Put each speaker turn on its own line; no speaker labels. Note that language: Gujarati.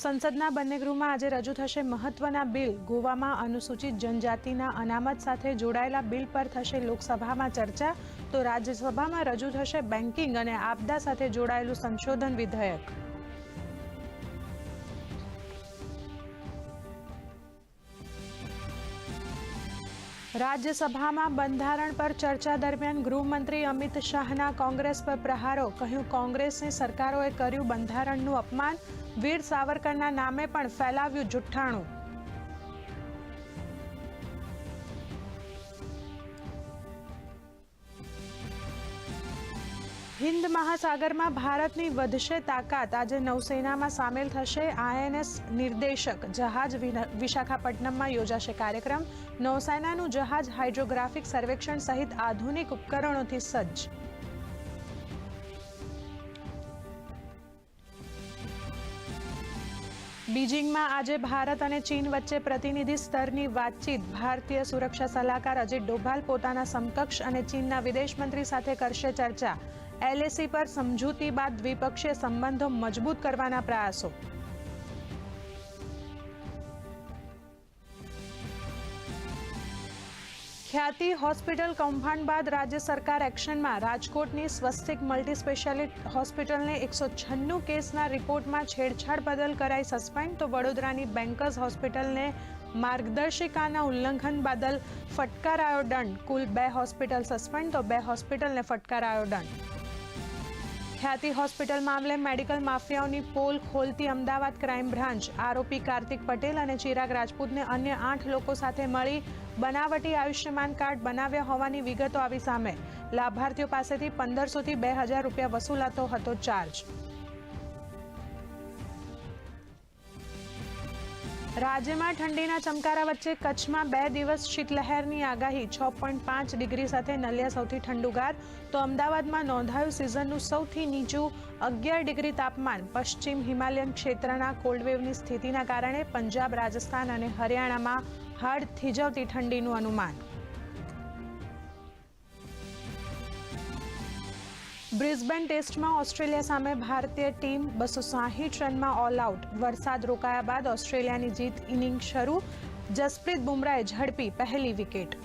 સંસદના બંને ગૃહમાં આજે રજૂ થશે મહત્વના બિલ. ગોવામાં અનુસૂચિત જનજાતિના અનામત સાથે જોડાયેલા બિલ પર થશે લોકસભામાં ચર્ચા. તો રાજ્યસભામાં રજૂ થશે બેન્કિંગ અને આપદા સાથે જોડાયેલું સંશોધન વિધેયક. રાજ્યસભામાં બંધારણ પર ચર્ચા દરમિયાન ગૃહમંત્રી અમિત શાહના કોંગ્રેસ પર પ્રહારો. કહ્યું, કોંગ્રેસની સરકારોએ કર્યું બંધારણનું અપમાન. વીર સાવરકરના નામે પણ ફેલાવ્યું જુઠ્ઠાણું. હિન્દ મહાસાગરમાં ભારતની વધશે તાકાત. આજે નૌસેનામાં સામેલ થશે આઈએનએસ નિર્દેશક. જહાજ વિશાખાપટ્ટનમમાં યોજાશે કાર્યક્રમ. નૌસેનાનું જહાજ હાઇડ્રોગ્રાફિક સર્વેક્ષણ સહિત આધુનિક ઉપકરણોથી સજ્જ. બીજિંગમાં આજે ભારત અને ચીન વચ્ચે પ્રતિનિધિ સ્તરની વાતચીત. ભારતીય સુરક્ષા સલાહકાર અજીત ડોભાલ પોતાના સમકક્ષ અને ચીનના વિદેશ મંત્રી સાથે કરશે ચર્ચા. એલએસી પર સમજૂતી બાદ દ્વિપક્ષીય સંબંધો મજબૂત કરવાના પ્રયાસો. ખ્યાતિ હોસ્પિટલ કૌભાંડ બાદ રાજ્ય સરકાર એક્શનમાં. રાજકોટની સ્વસ્તિક મલ્ટી સ્પેશિયાલિટી હોસ્પિટલને એકસો છન્નું કેસના રિપોર્ટમાં છેડછાડ બદલ કરાઈ સસ્પેન્ડ. તો વડોદરાની બેન્કર્સ હોસ્પિટલને માર્ગદર્શિકાના ઉલ્લંઘન બદલ ફટકારાયો દંડ. કુલ બે હોસ્પિટલ સસ્પેન્ડ, તો બે હોસ્પિટલને ફટકારાયો દંડ. ખ્યાતિ હોસ્પિટલ મામલે મેડિકલ માફિયાઓની પોલ ખોલતી અમદાવાદ ક્રાઇમ બ્રાન્ચ. આરોપી કાર્તિક પટેલ અને ચિરાગ રાજપૂતને અન્ય આઠ લોકો સાથે મળી બનાવટી આયુષ્યમાન કાર્ડ બનાવ્યા હોવાની વિગતો આવી સામે. લાભાર્થીઓ પાસેથી પંદરસોથી બે હજાર રૂપિયા વસૂલાતો હતો ચાર્જ રાજ્યમાં ઠંડીના ચમકારા વચ્ચે કચ્છમાં બે દિવસ શીતલહેરની આગાહી, છ પોઈન્ટ પાંચ ડિગ્રી સાથે નલિયા સૌથી ઠંડુગાર. તો અમદાવાદમાં નોંધાયું સિઝનનું સૌથી નીચું અગિયાર ડિગ્રી તાપમાન. પશ્ચિમ હિમાલયન ક્ષેત્રના કોલ્ડવેવની સ્થિતિના કારણે પંજાબ, રાજસ્થાન અને હરિયાણામાં હાડ થીજવતી ઠંડીનું અનુમાન. બ્રિસ્બેન ટેસ્ટમાં ઓસ્ટ્રેલિયા સામે ભારતીય ટીમ બસો સાહીઠ રનમાં ઓલ આઉટ વરસાદ રોકાયા બાદ ઓસ્ટ્રેલિયાની જીત ઇનિંગ શરૂ જસપ્રીત બુમરાહે ઝડપી પહેલી વિકેટ